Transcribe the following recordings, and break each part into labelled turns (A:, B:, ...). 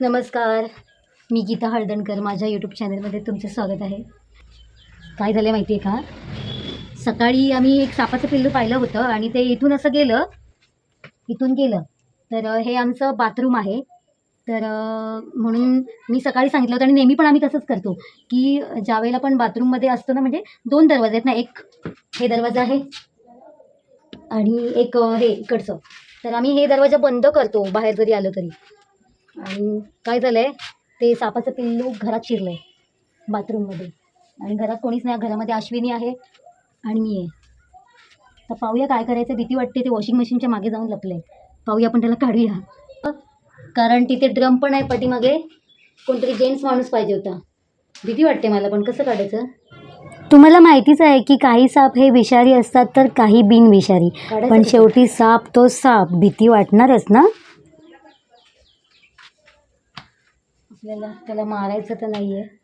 A: नमस्कार. मी गीता हळदणकर. माझ्या यूट्यूब चॅनलमध्ये तुमचं स्वागत आहे. काय झालं माहिती आहे का? सकाळी आम्ही एक सापाचं पिल्लू पाहिलं होतं आणि ते इथून असं गेलं. इथून गेलं. तर हे आमचं बाथरूम आहे. तर म्हणून मी सकाळी सांगितलं होतं आणि नेहमी पण आम्ही तसंच करतो की ज्यावेळेला पण बाथरूममध्ये असतो ना म्हणजे दोन दरवाजे आहेत ना एक हे दरवाजा आहे आणि एक हे इकडचं. तर आम्ही हे दरवाजा बंद करतो बाहेर जरी आलो तरी. आणि काय झालं आहे ते सापाचं पिल्लू घरात शिरलं आहे बाथरूममध्ये. आणि घरात कोणीच नाही घरामध्ये अश्विनी आहे आणि मी आहे. तर पाहूया काय करायचं भीती वाटते ते वॉशिंग मशीनच्या मागे जाऊन लपलं आहे पाहूया आपण त्याला काढूया. कारण तिथे ड्रम पण आहे पाठीमागे. कोणतरी जेंट्स माणूस पाहिजे होता. भीती वाटते मला पण कसं काढायचं?
B: तुम्हाला माहितीच आहे की काही साप हे विषारी असतात तर काही बिनविषारी. पण? शेवटी साप तो साप. भीती वाटणारच ना?
A: आपल्याला त्याला मारायचं तर नाही आहे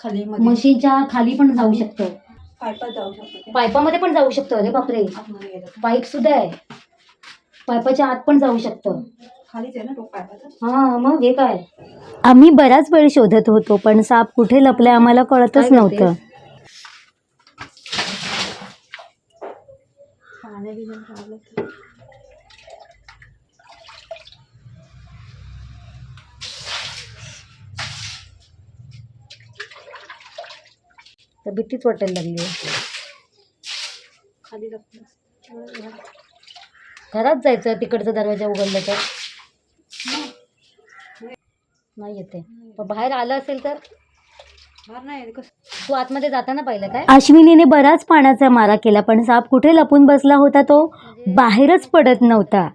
C: खाली
A: मशीनच्या खाली पण जाऊ शकतो.
C: पायपात जाऊ शकतो.
A: पायपामध्ये पण जाऊ शकतो अरे बापरे. पाईप सुद्धा आहे. पाईपाच्या आत पण जाऊ शकतं. हा मग हे काय?
B: आम्ही बराच वेळ शोधत होतो पण साप कुठे लपलाय आम्हाला कळतच नव्हतं?
C: पाण्या तर.
A: भीतीच वाटायला लागली.
C: खाली
A: घरात जायचं तिकडचा दरवाजा उघडला तर? नाही येते पण बाहेर आलं असेल तर?
C: फार नाही कसं?
A: तू आतमध्ये जाताना पाहिलं काय?
B: अश्विनीने बराच पाण्याचा मारा केला पण साप कुठे लपून बसला होता तो? बाहेरच पडत नव्हता.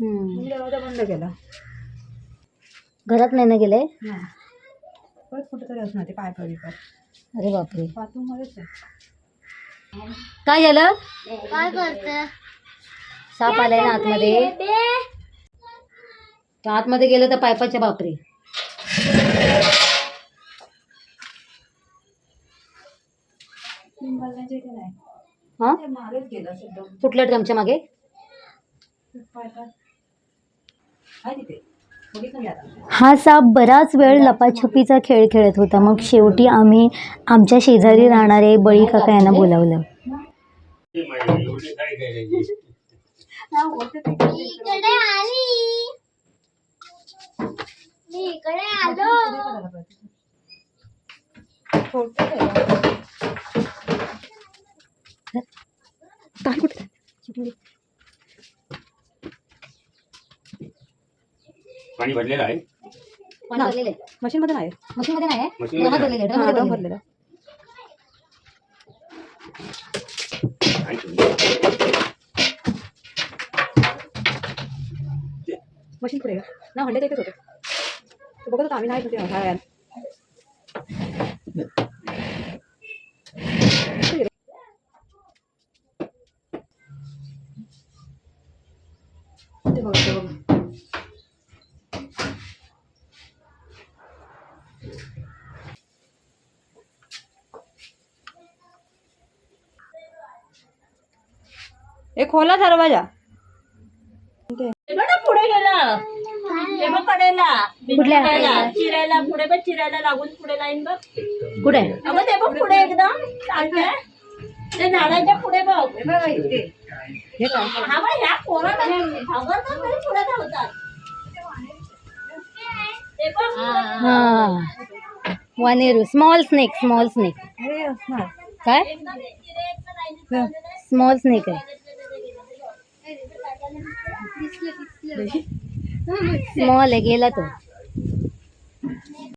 C: बंद केला.
A: घरात नाही ना गेले?
C: हा
A: अरे बापरे.
C: मध्येच आहे.
A: काय झालं? साप आलाय ना आतमध्ये. तर आतमध्ये गेलं तर पायपाच्या बापरे. हा? कुठल्या ड्रमच्या मागे?
B: हा साप बराच वेळ लपाछपीचा खेळ खेळत होता. मग शेवटी आम्ही आमच्या शेजारी राहणारे बळी काका यांना बोलावलं.
A: कुठे?
D: पाणी भरलेलं आहे.
A: पाणी भरलेलं आहे.
C: मशीन मध्ये नाही
A: मशीन मध्ये नाही.
D: मशीन मध्ये
A: भरलेलं
C: हा,
A: आहे.
C: मशीन पुढे ना हंड्याच्या इथेच होते. तू बघत होता आम्ही नाही होते. ते बघ, ते बघ. ए खोला दरवाजा.
E: पुढे गेला. ते बघ कडेला
A: कुठल्या?
E: चिरायला पुढे बघ चिरायला लागून पुढे लाईन बघ.
A: कुठे?
E: अगं ते बघ पुढे एकदम. चालतंय. ते झाडाच्या पुढे बघ.
C: हे काय
E: हा बघ. ह्या पोराला घाबरतात तरी पुढे धावतात. ते बघ पुढे
A: हा. वानेरू स्मॉल स्नेक स्मॉल स्नेक
C: हे.
A: काय?
E: एकदम
A: स्मॉल स्नेक आहे. स्मॉल आहे गेला तो.